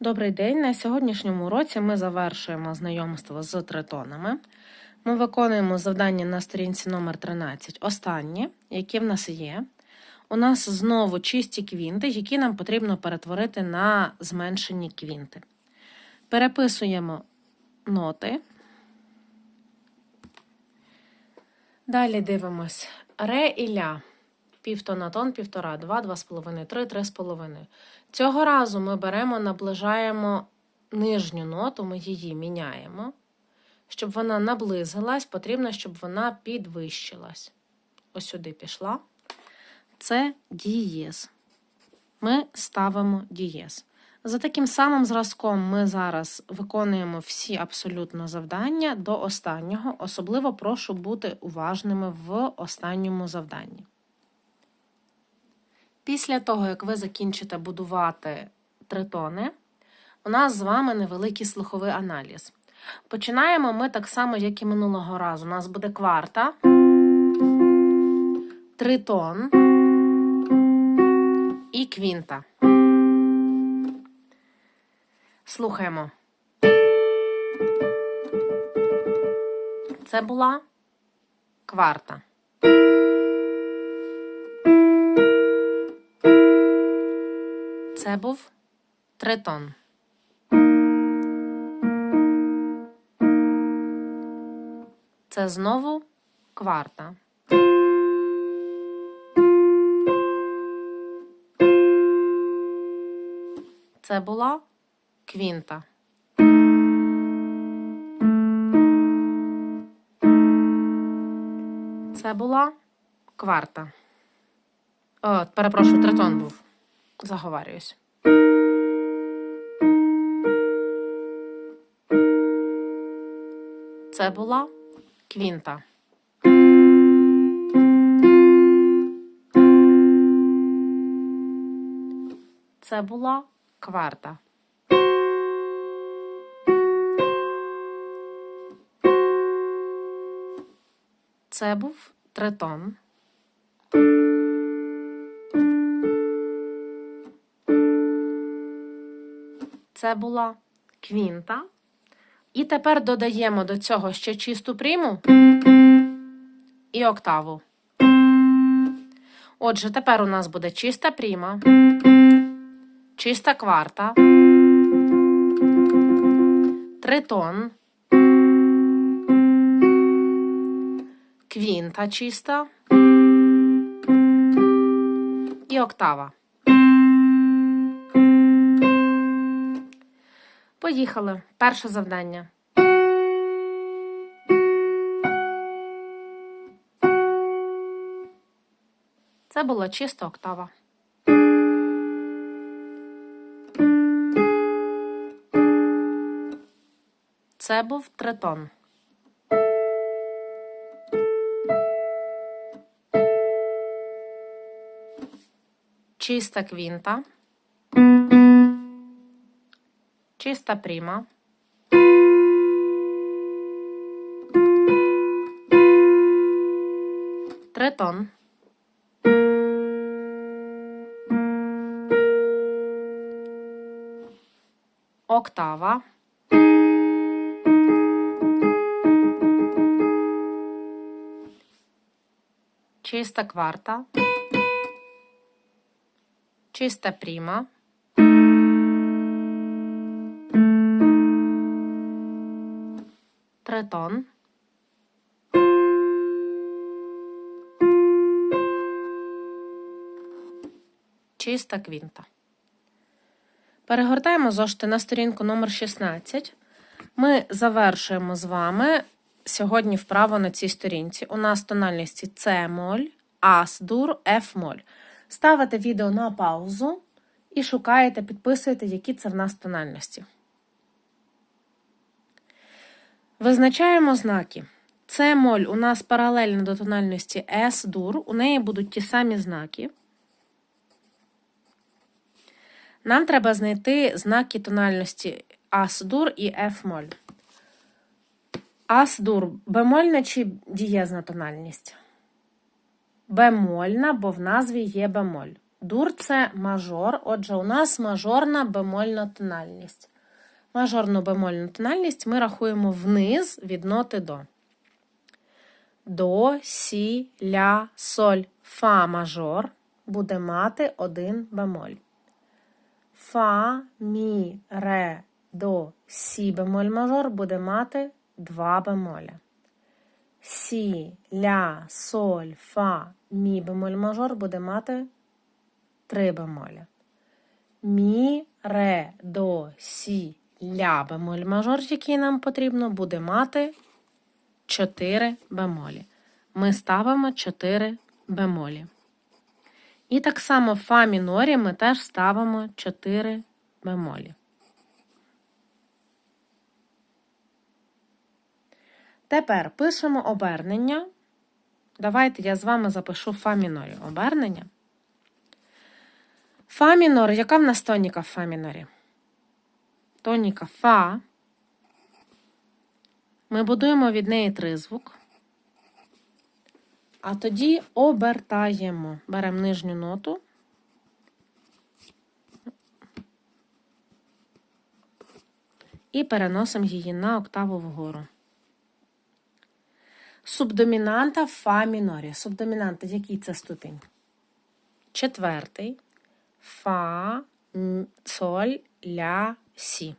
Добрий день. На сьогоднішньому уроці ми завершуємо знайомство з тритонами. Ми виконуємо завдання на сторінці номер 13 останнє, які в нас є. У нас знову чисті квінти, які нам потрібно перетворити на зменшені квінти. Переписуємо ноти. Далі дивимось ре і ля. Півтонатон, півтора, два, два з половиною, три, три з половиною. Цього разу ми беремо, наближаємо нижню ноту, ми її міняємо. Щоб вона наблизилась, потрібно, щоб вона підвищилась. Ось сюди пішла. Це дієз. Ми ставимо дієз. За таким самим зразком ми зараз виконуємо всі абсолютно завдання до останнього. Особливо прошу бути уважними в останньому завданні. Після того, як ви закінчите будувати тритони, у нас з вами невеликий слуховий аналіз. Починаємо ми так само, як і минулого разу. У нас буде кварта, тритон і квінта. Слухаємо. Це була кварта. Це був тритон. Це знову кварта. Це була квінта. Це була кварта. О, перепрошую, тритон був. Заговарююсь. Це була квінта. Це була кварта. Це був тритон. Це була квінта. І тепер додаємо до цього ще чисту пріму і октаву. Отже, тепер у нас буде чиста пріма, чиста кварта, тритон, квінта чиста і октава. Поїхали. Перше завдання. Це була чиста октава. Це був тритон. Чиста квінта. Чиста пріма. Тритон. Октава. Чиста кварта. Чиста пріма. Тритон. Чиста квінта. Перегортаємо зошити на сторінку номер 16. Ми завершуємо з вами сьогодні вправо на цій сторінці. У нас тональності С моль, Ас дур, Ф моль. Ставите відео на паузу і шукаєте, підписуєте, які це в нас тональності. Визначаємо знаки. С моль у нас паралельно до тональності С дур, у неї будуть ті самі знаки. Нам треба знайти знаки тональності Ас-дур і Ф-моль. Ас-дур бемольна чи дієзна тональність? Бемольна, бо в назві є бемоль. Дур це мажор, отже, у нас мажорна бемольна тональність. Мажорну бемольну тональність ми рахуємо вниз від ноти до. До, сі, ля, соль, фа мажор буде мати один бемоль. Фа, мі, ре, до, сі бемоль мажор буде мати два бемоля. Сі, ля, соль, фа, мі бемоль мажор буде мати три бемоля. Мі, ре, до, сі, ля бемоль мажор, який нам потрібно, буде мати 4 бемолі. Ми ставимо 4 бемолі. І так само в фа мінорі ми теж ставимо 4 бемолі. Тепер пишемо обернення. Давайте я з вами запишу фа мінорі. Обернення. Фа мінор. Яка в нас тоніка в фа мінорі? Тоніка фа. Ми будуємо від неї тризвук. А тоді обертаємо. Беремо нижню ноту. І переносимо її на октаву вгору. Субдомінанта фа мінорі. Субдомінанта, який це ступінь? Четвертий. Фа, соль, ля, сі.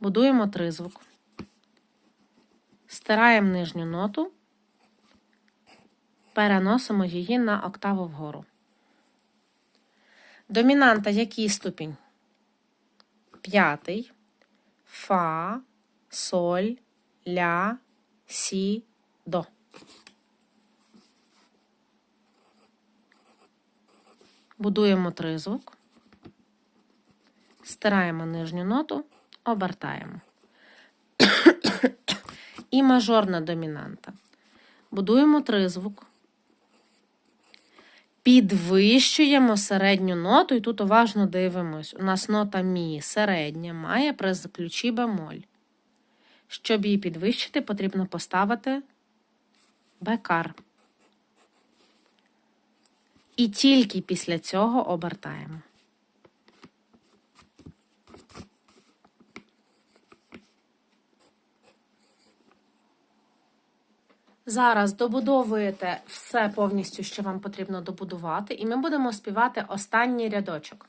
Будуємо тризвук. Стираємо нижню ноту, переносимо її на октаву вгору. Домінанта який ступінь? П'ятий. Фа, соль, ля, сі, до. Будуємо тризвук, стираємо нижню ноту, обертаємо. І мажорна домінанта. Будуємо тризвук. Підвищуємо середню ноту, і тут уважно дивимось. У нас нота мі середня має при ключі бемоль. Щоб її підвищити, потрібно поставити бекар. І тільки після цього обертаємо. Зараз добудовуєте все повністю, що вам потрібно добудувати, і ми будемо співати останній рядочок.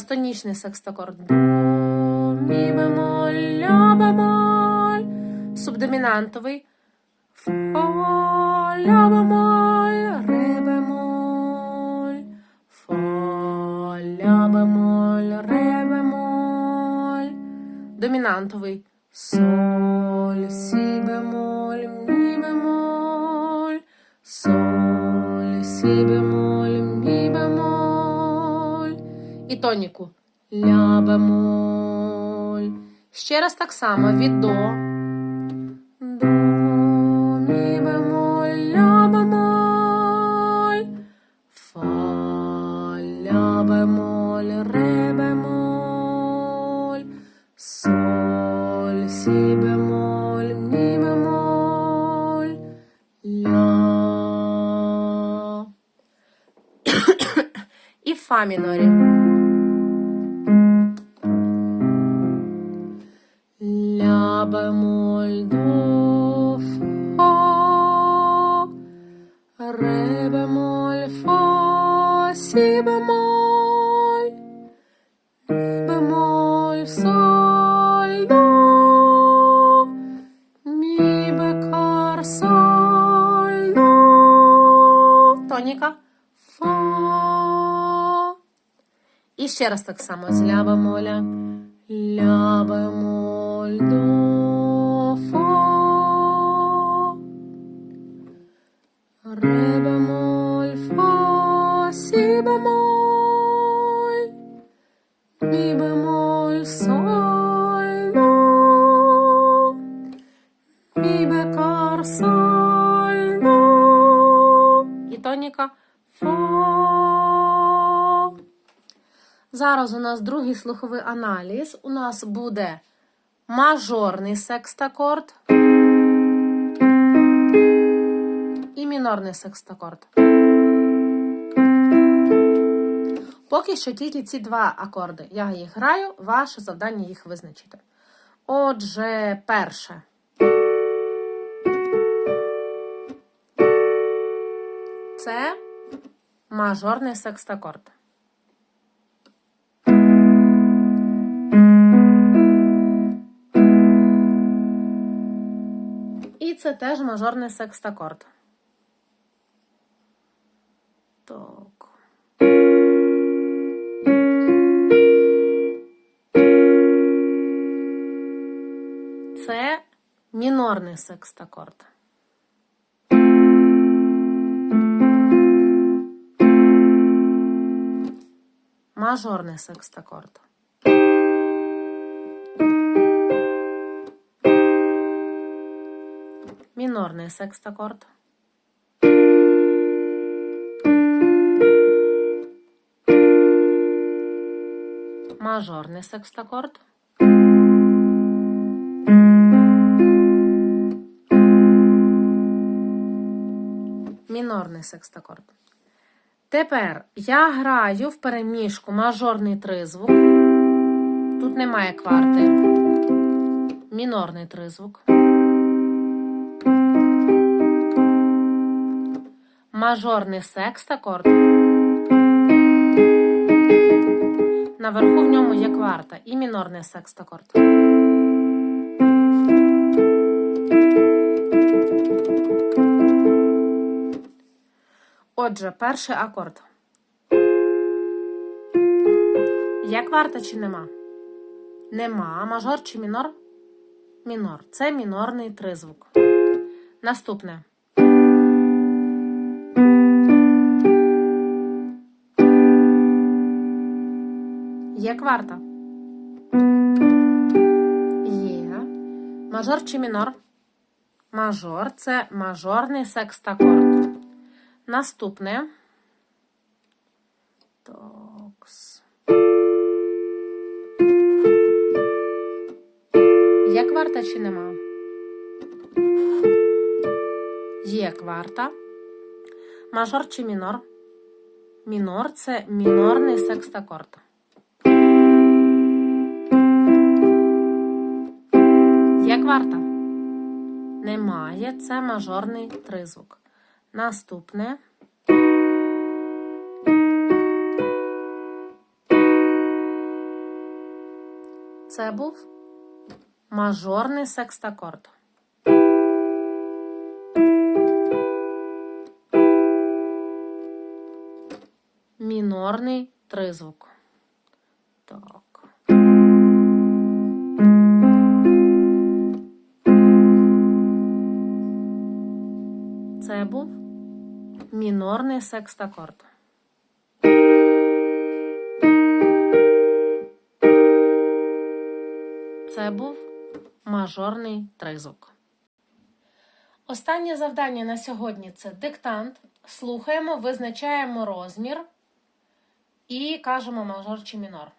Це у нас тонічний секстакорд. До, мі бемоль, ля бемоль. Субдомінантовий. Фа, ля бемоль, ре бемоль. Фа, ля бемоль, ре бемоль. Домінантовий. Соль, сі бемоль, мі бемоль. Соль, сі бемоль, тоніку. Ля бемоль. Ще раз так само від до. До, мі бемоль, ля бемоль. Фа, ля бемоль, ре бемоль. Соль, сі бемоль, мі бемоль. Ля. І фа мінорі. Ще раз так само з ляба бемоля. Ля бемоль до Зараз у нас другий слуховий аналіз. У нас буде мажорний секстакорд і мінорний секстакорд. Поки що тільки ці два акорди. Я їх граю, ваше завдання їх визначити. Отже, перше. Це мажорний секстакорд. Це теж мажорний секстакорд. Так. Це мінорний секстакорд. Мажорний секстакорд. Мінорний секстакорд. Мажорний секстакорд. Мінорний секстакорд. Тепер я граю в переміжку мажорний тризвук. Тут немає кварти. Мінорний тризвук. Мажорний секстакорд. Наверху в ньому є кварта і мінорний секстакорд. Отже, перший акорд. Є кварта чи нема? Нема. Мажор чи мінор? Мінор. Це мінорний тризвук. Наступне. Є кварта? Є. Мажор чи мінор? Мажор це мажорний секстакорд. Наступне. Такс. Є кварта чи нема? Є кварта. Мажор чи мінор? Мінор це мінорний секстакорд. Є кварта? Немає. Це мажорний тризвук. Наступне. Це був мажорний секстакорд. Мінорний тризвук. Так. Це був мінорний секстакорд. Це був мажорний тризук. Останнє завдання на сьогодні це диктант. Слухаємо, визначаємо розмір і кажемо мажор чи мінор.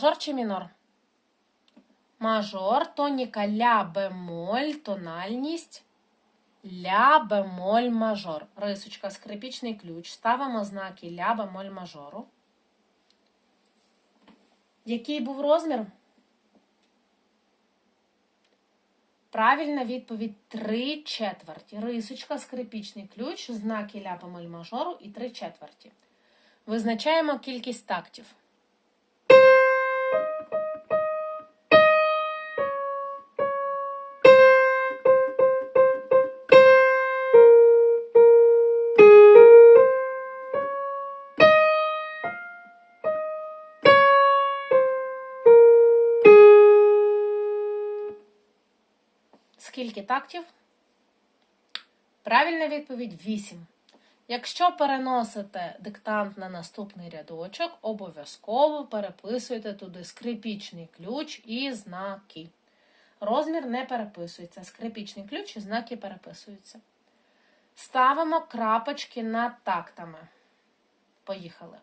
Мажор чи мінор? Мажор, тоніка ля бемоль, тональність. Ля бемоль мажор. Рисочка, скрипічний ключ. Ставимо знаки ля бемоль мажору. Який був розмір? Правильна відповідь 3 четверті. Рисочка, скрипічний ключ, знаки ля бемоль мажору і 3 четверті. Визначаємо кількість тактів. Скільки? Правильна відповідь 8. Якщо переносите диктант на наступний рядочок, обов'язково переписуйте туди скрипічний ключ і знаки. Розмір не переписується. Скрипічний ключ і знаки переписуються. Ставимо крапочки над тактами. Поїхали.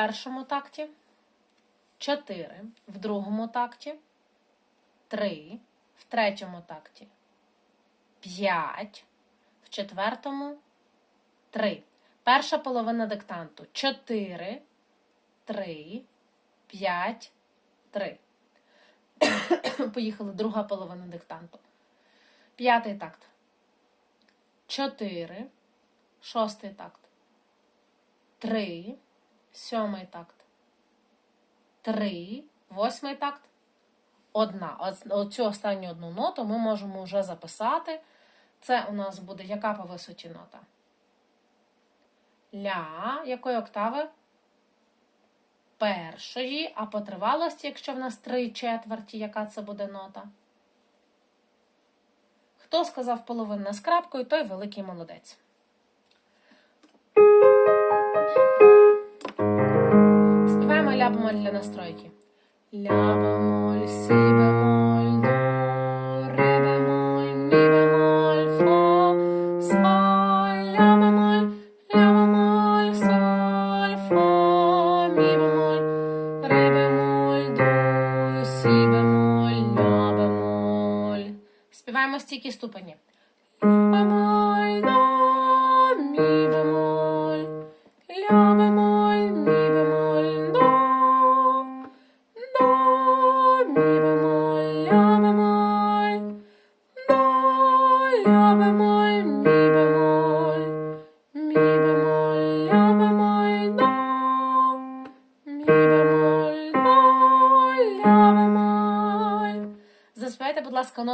Першому такті 4, в другому такті 3, в третьому такті 5, в четвертому 3. Перша половина диктанту 4, 3, 5, 3. Поїхали друга половина диктанту. П'ятий такт. 4, шостий такт. 3, сьомий такт. Три, восьмий такт. Одна. Оцю останню одну ноту ми можемо вже записати. Це у нас буде яка по висоті нота? Ля, якої октави? Першої, а по тривалості, якщо в нас три четверті, яка це буде нота? Хто сказав половина з крапкою, той великий молодець. Ля бемоль для настройки. Ля бемоль, сі бемоль, до, ре бемоль, мі бемоль, фа, соль, ля бемоль, ля бемоль, соль, фа, мі бемоль, ре бемоль, до, сі бемоль, ля бемоль. Співаємо стільки ступені.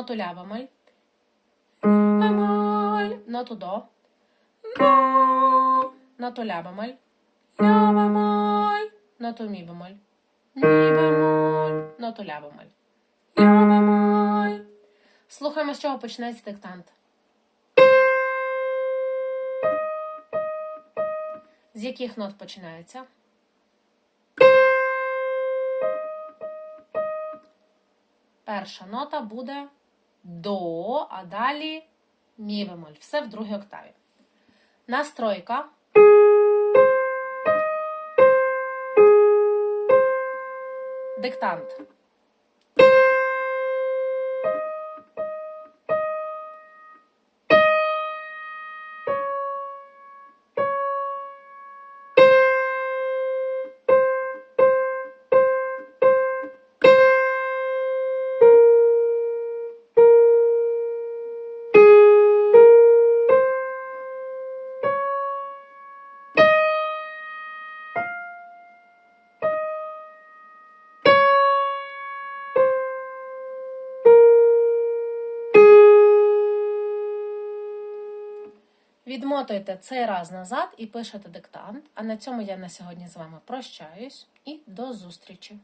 Ноту ля бемоль. Бемоль, ноту до. До, ноту ля бемоль. Ля бемоль, ноту мі бемоль. Мі бемоль, ноту ля бемоль. Ля бемоль. Слухаємо, з чого починається диктант. З яких нот починається? Перша нота буде до, а далі мі бемоль. Все в другій октаві. Настройка. Диктант. Відмотуйте цей раз назад і пишете диктант. А на цьому я на сьогодні з вами прощаюсь і до зустрічі!